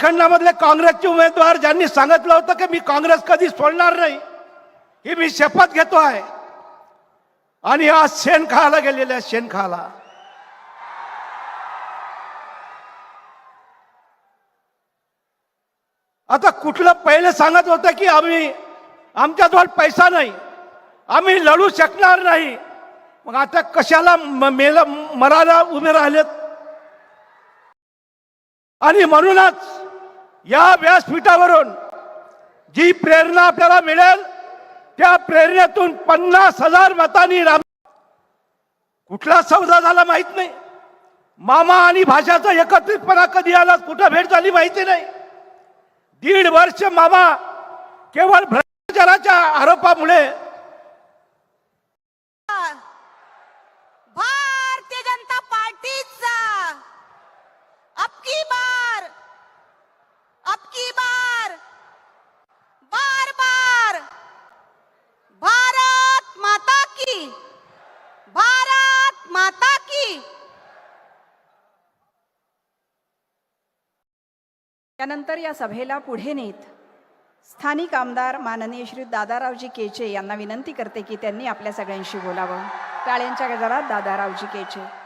प्रखंडामधले काँग्रेसचे उमेदवार ज्यांनी सांगितलं होतं की मी काँग्रेस कधी सोडणार नाही ही मी शपथ घेतो आहे. आणि आज शेण खायला गेलेले आहे शेण खायला. आता कुठलं पहिले सांगत होतं की आम्ही आमच्याजवळ पैसा नाही आम्ही लढू शकणार नाही. मग आता कशाला म- मेला मरायला उभे राहिलेत? आणि म्हणूनच या व्यासपीठावरून जी प्रेरणा आपल्याला मिळेल त्या प्रेरणेतून पन्नास हजार मतांनी राम कुठला सौदा झाला माहीत नाही. मामा आणि भाषाचा एकत्रितपणा कधी आला कुठं भेट झाली माहिती नाही. दीड वर्ष मामा केवळ भ्रष्टाचाराच्या आरोपामुळे त्यानंतर या सभेला पुढे नेत स्थानिक आमदार माननीय श्री दादारावजी केचे यांना विनंती करते की त्यांनी आपल्या सगळ्यांशी बोलावं. टाळ्यांच्या गजरात दादारावजी केचे.